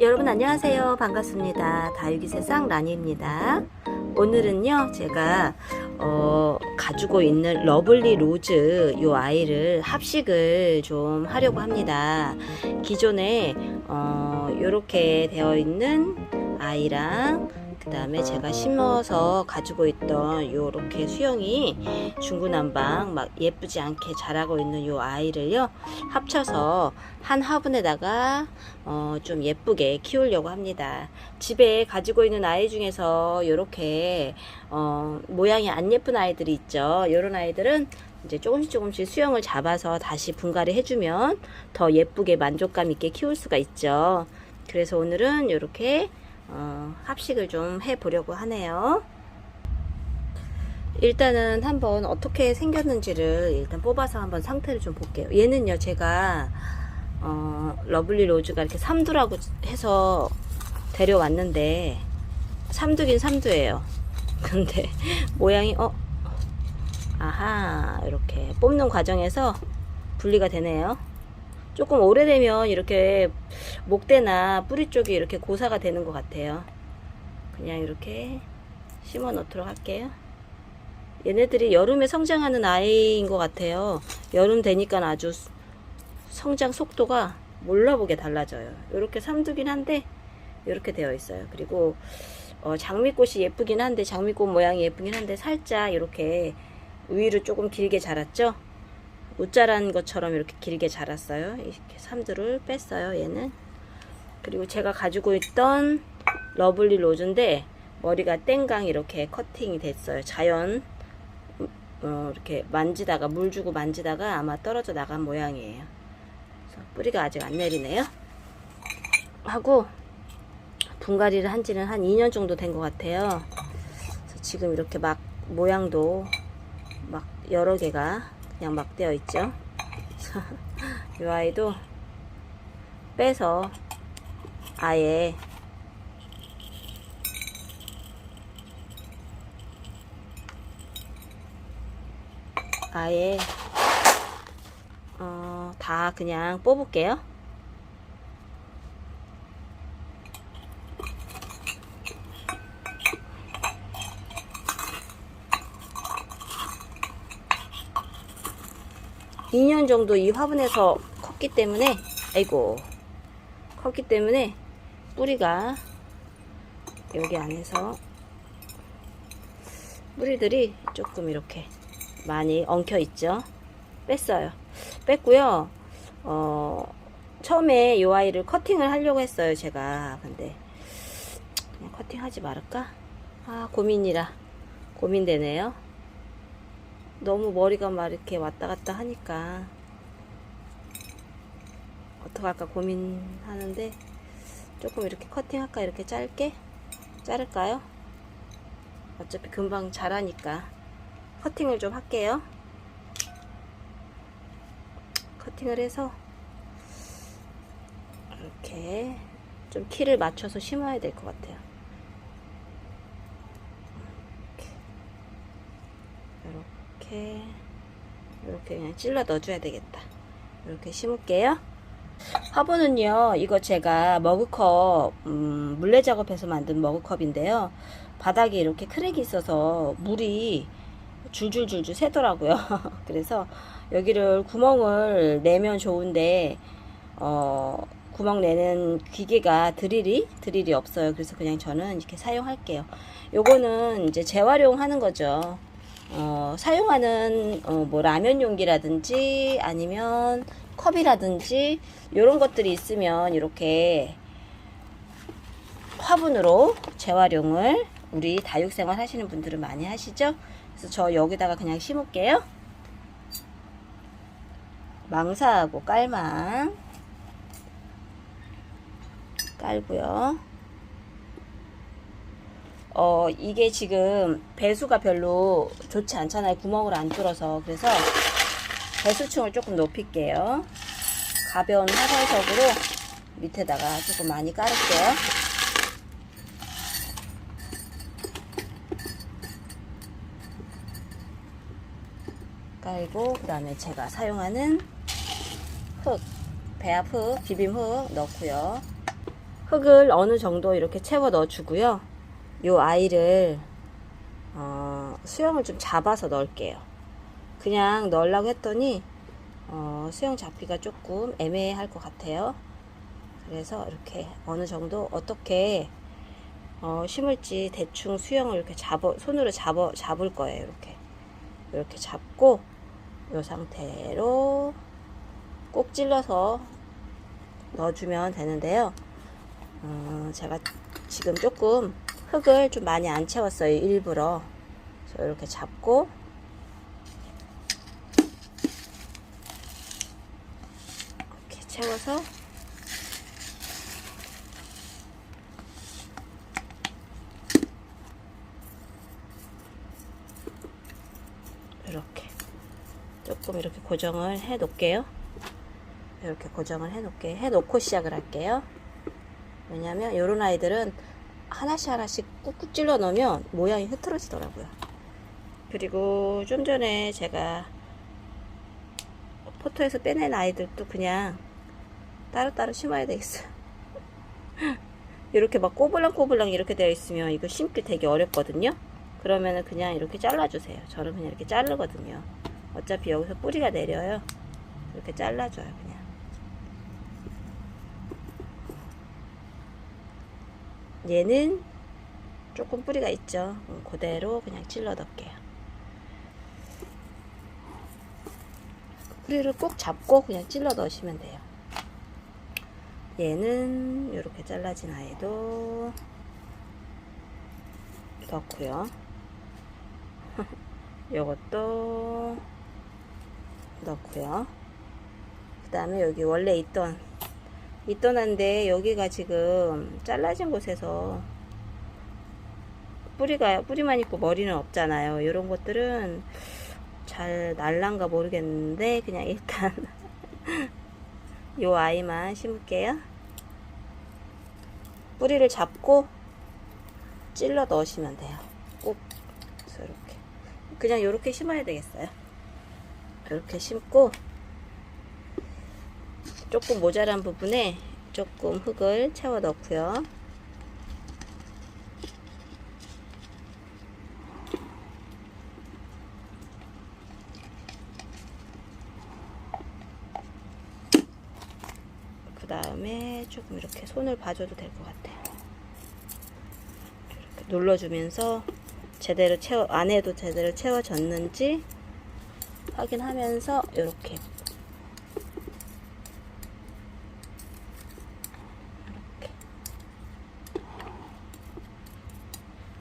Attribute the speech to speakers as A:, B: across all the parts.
A: 여러분 안녕하세요. 반갑습니다. 다육이새 쌍라니입니다. 오늘은요, 제가 어, 가지고 있는 러블리 로즈 요 아이를 합식을 좀 하려고 합니다. 기존에 어, 요렇게 되어 있는 아이랑 그 다음에 제가 심어서 가지고 있던 요렇게 수영이 중구난방 막 예쁘지 않게 자라고 있는 요 아이를요 합쳐서 한 화분에다가 어, 좀 예쁘게 키우려고 합니다. 집에 가지고 있는 아이 중에서 요렇게 어, 모양이 안 예쁜 아이들이 있죠. 요런 아이들은 이제 조금씩 조금씩 수영을 잡아서 다시 분갈이 해주면 더 예쁘게 만족감 있게 키울 수가 있죠. 그래서 오늘은 이렇게 어, 합식을 좀 해보려고 하네요. 일단은 한번 어떻게 생겼는지를 일단 뽑아서 한번 상태를 좀 볼게요. 얘는요, 제가 어, 러블리 로즈가 이렇게 삼두라고 해서 데려왔는데 삼두긴 삼두예요. 근데 모양이 어 아하 이렇게 뽑는 과정에서 분리가 되네요. 조금 오래되면 이렇게 목대나 뿌리 쪽이 이렇게 고사가 되는 것 같아요. 그냥 이렇게 심어 놓도록 할게요. 얘네들이 여름에 성장하는 아이인 것 같아요. 여름 되니까 아주 성장 속도가 몰라보게 달라져요. 이렇게 삼두긴 한데 이렇게 되어 있어요. 그리고 어, 장미꽃이 예쁘긴 한데 장미꽃 모양이 예쁘긴 한데 살짝 이렇게 위로 조금 길게 자랐죠. 웃자란 것처럼 이렇게 길게 자랐어요. 이렇게 삼두를 뺐어요. 얘는 그리고 제가 가지고 있던 러블리 로즈인데 머리가 땡강 이렇게 커팅이 됐어요. 자연 어, 이렇게 만지다가 물 주고 만지다가 아마 떨어져 나간 모양이에요. 뿌리가 아직 안 내리네요. 하고 분갈이를 한 지는 한 2년 정도 된 것 같아요. 지금 이렇게 막 모양도 막 여러 개가 그냥 막 되어 있죠. 이 아이도 빼서 아예 아예 어, 다 그냥 뽑을게요. 이년 정도 이 화분에서 컸기 때문에 아이고 컸기 때문에 뿌리가 여기 안에서 뿌리들이 조금 이렇게 많이 엉켜 있죠. 뺐어요. 뺐고요. 어, 처음에 이 아이를 커팅을 하려고 했어요. 제가. 근데 커팅하지 말을까? 아 고민이라 고민되네요. 너무 머리가 막 이렇게 왔다 갔다 하니까 어떡할까 고민하는데 조금 이렇게 커팅할까 이렇게 짧게 자를까요? 어차피 금방 자라니까 커팅을 좀 할게요. 커팅을 해서 이렇게 좀 키를 맞춰서 심어야 될 것 같아요. 이렇게 이렇게 그냥 찔러 넣어줘야 되겠다. 이렇게 심을게요. 화분은요, 이거 제가 머그컵, 음, 물레 작업해서 만든 머그컵인데요. 바닥에 이렇게 크랙이 있어서 물이 줄줄줄줄 새더라고요. 그래서 여기를 구멍을 내면 좋은데, 어, 구멍 내는 기계가 드릴이, 드릴이 없어요. 그래서 그냥 저는 이렇게 사용할게요. 요거는 이제 재활용하는 거죠. 어, 사용하는 어, 뭐 라면 용기라든지 아니면 컵이라든지 이런 것들이 있으면 이렇게 화분으로 재활용을 우리 다육생활 하시는 분들은 많이 하시죠? 그래서 저 여기다가 그냥 심을게요. 망사하고 깔망 깔고요. 어, 이게 지금 배수가 별로 좋지 않잖아요. 구멍을 안 뚫어서. 그래서 배수층을 조금 높일게요. 가벼운 화살석으로 밑에다가 조금 많이 깔을게요. 깔고, 그 다음에 제가 사용하는 흙, 배합 흙, 비빔 흙 넣고요. 흙을 어느 정도 이렇게 채워 넣어 주고요. 요 아이를 어, 수영을 좀 잡아서 넣을게요. 그냥 넣으려고 했더니 어, 수영 잡기가 조금 애매할 것 같아요. 그래서 이렇게 어느 정도 어떻게 어, 심을지 대충 수영을 이렇게 잡아 손으로 잡아 잡을 거예요. 이렇게 이렇게 잡고 이 상태로 꼭 찔러서 넣어주면 되는데요. 어, 제가 지금 조금 흙을 좀 많이 안 채웠어요. 일부러. 그래서 이렇게 잡고 이렇게 채워서 이렇게 조금 이렇게 고정을 해 놓을게요. 이렇게 고정을 해 놓게 해 놓고 시작을 할게요. 왜냐면 요런 아이들은 하나씩 하나씩 꾹꾹 찔러 넣으면 모양이 흐트러지더라고요. 그리고 좀 전에 제가 포토에서 빼낸 아이들도 그냥 따로따로 심어야 되겠어요. 이렇게 막 꼬불랑꼬불랑 이렇게 되어 있으면 이거 심기 되게 어렵거든요. 그러면은 그냥 이렇게 잘라주세요. 저는 그냥 이렇게 자르거든요. 어차피 여기서 뿌리가 내려요. 이렇게 잘라줘요, 그냥. 얘는 조금 뿌리가 있죠. 음, 그대로 그냥 찔러 넣을게요. 뿌리를 꼭 잡고 그냥 찔러 넣으시면 돼요. 얘는 이렇게 잘라진 아이도 넣고요. 요것도 넣고요. 그 다음에 여기 원래 있던 있던 한데 여기가 지금 잘라진 곳에서 뿌리가 뿌리만 있고 머리는 없잖아요. 이런 것들은 잘 날란가 모르겠는데 그냥 일단 요 아이만 심을게요. 뿌리를 잡고 찔러 넣으시면 돼요. 꼭 이렇게 그냥 이렇게 심어야 되겠어요. 이렇게 심고 조금 모자란 부분에 조금 흙을 채워 넣고요. 그 다음에 조금 이렇게 손을 봐줘도 될 것 같아요. 이렇게 눌러주면서 제대로 채워, 안에도 제대로 채워졌는지 확인하면서 이렇게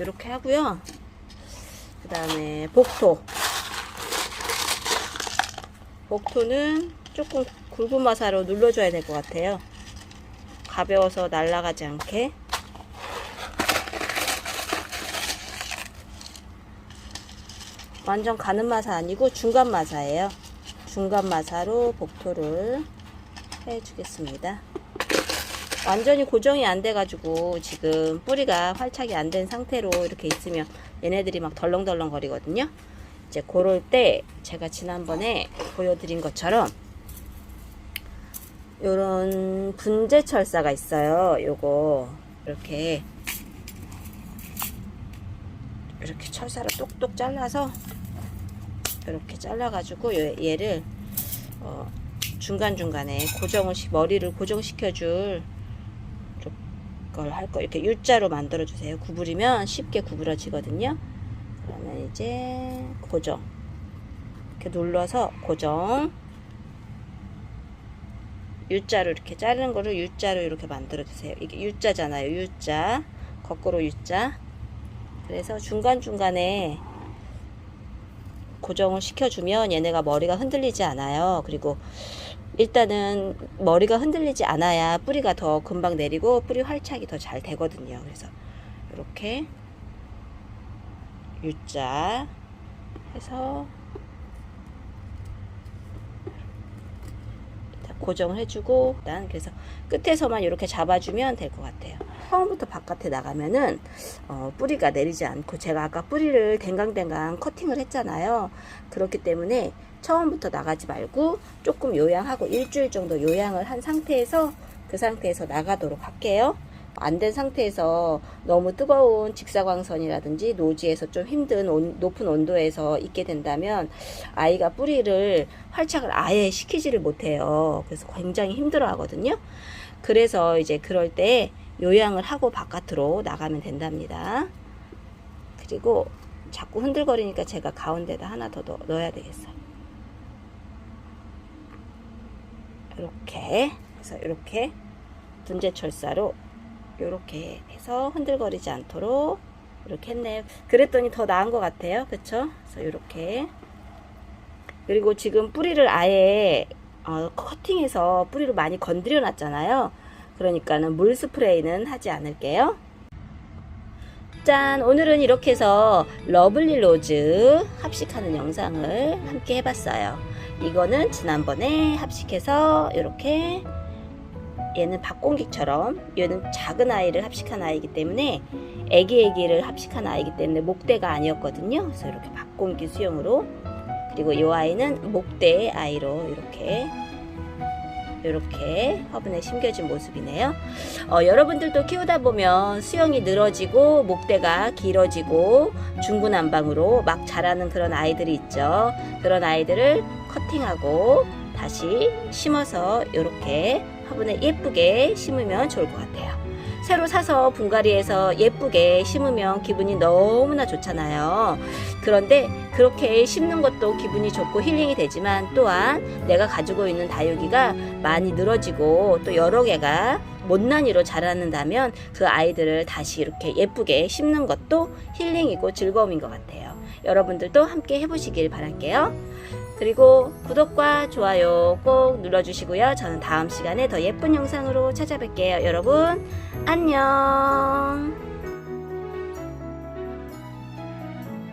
A: 이렇게 하고요. 그 다음에 복토. 복토는 조금 굵은 마사로 눌러줘야 될 것 같아요. 가벼워서 날아가지 않게. 완전 가는 마사 아니고 중간 마사예요. 중간 마사로 복토를 해주겠습니다. 완전히 고정이 안 돼가지고 지금 뿌리가 활착이 안 된 상태로 이렇게 있으면 얘네들이 막 덜렁덜렁 거리거든요. 이제 그럴 때 제가 지난번에 보여드린 것처럼 요런 분재 철사가 있어요. 요거 이렇게 이렇게 철사를 똑똑 잘라서 이렇게 잘라가지고 얘- 얘를 어, 중간중간에 고정을 시, 머리를 고정시켜줄 걸 할 거 이렇게 U자로 만들어 주세요. 구부리면 쉽게 구부러지거든요. 그러면 이제 고정 이렇게 눌러서 고정 U자로 이렇게 자르는 거를 U자로 이렇게 만들어 주세요. 이게 U자잖아요. U자 거꾸로 U자 그래서 중간중간에 고정을 시켜주면 얘네가 머리가 흔들리지 않아요. 그리고 일단은 머리가 흔들리지 않아야 뿌리가 더 금방 내리고 뿌리 활착이 더 잘 되거든요. 그래서 이렇게 U자 해서 고정을 해주고 일단 그래서 끝에서만 이렇게 잡아주면 될 것 같아요. 처음부터 바깥에 나가면은 어, 뿌리가 내리지 않고 제가 아까 뿌리를 댕강댕강 커팅을 했잖아요. 그렇기 때문에 처음부터 나가지 말고 조금 요양하고 일주일 정도 요양을 한 상태에서 그 상태에서 나가도록 할게요. 안 된 상태에서 너무 뜨거운 직사광선이라든지 노지에서 좀 힘든 온- 높은 온도에서 있게 된다면 아이가 뿌리를 활착을 아예 시키지를 못해요. 그래서 굉장히 힘들어 하거든요. 그래서 이제 그럴 때 요양을 하고 바깥으로 나가면 된답니다. 그리고 자꾸 흔들거리니까 제가 가운데다 하나 더 넣, 넣어야 되겠어요. 이렇게 해서 이렇게 분재 철사로 이렇게 해서 흔들거리지 않도록 이렇게 했네요. 그랬더니 더 나은 것 같아요. 그쵸? 그래서 이렇게 그리고 지금 뿌리를 아예 어, 커팅해서 뿌리를 많이 건드려 놨잖아요. 그러니까는 물 스프레이는 하지 않을게요. 짠! 오늘은 이렇게 해서 러블리 로즈 합식하는 영상을 함께 해봤어요. 이거는 지난번에 합식해서 이렇게 얘는 박공기처럼 얘는 작은 아이를 합식한 아이이기 때문에 애기 애기를 합식한 아이이기 때문에 목대가 아니었거든요. 그래서 이렇게 박공기 수영으로 그리고 이 아이는 목대 아이로 이렇게 이렇게 화분에 심겨진 모습이네요. 어, 여러분들도 키우다 보면 수영이 늘어지고 목대가 길어지고 중구난방으로 막 자라는 그런 아이들이 있죠. 그런 아이들을 커팅하고 다시 심어서 이렇게 화분에 예쁘게 심으면 좋을 것 같아요. 새로 사서 분갈이해서 예쁘게 심으면 기분이 너무나 좋잖아요. 그런데 그렇게 심는 것도 기분이 좋고 힐링이 되지만 또한 내가 가지고 있는 다육이가 많이 늘어지고 또 여러 개가 못난이로 자라는다면 그 아이들을 다시 이렇게 예쁘게 심는 것도 힐링이고 즐거움인 것 같아요. 여러분들도 함께 해보시길 바랄게요. 그리고 구독과 좋아요 꼭 눌러주시고요. 저는 다음 시간에 더 예쁜 영상으로 찾아뵐게요. 여러분, 안녕!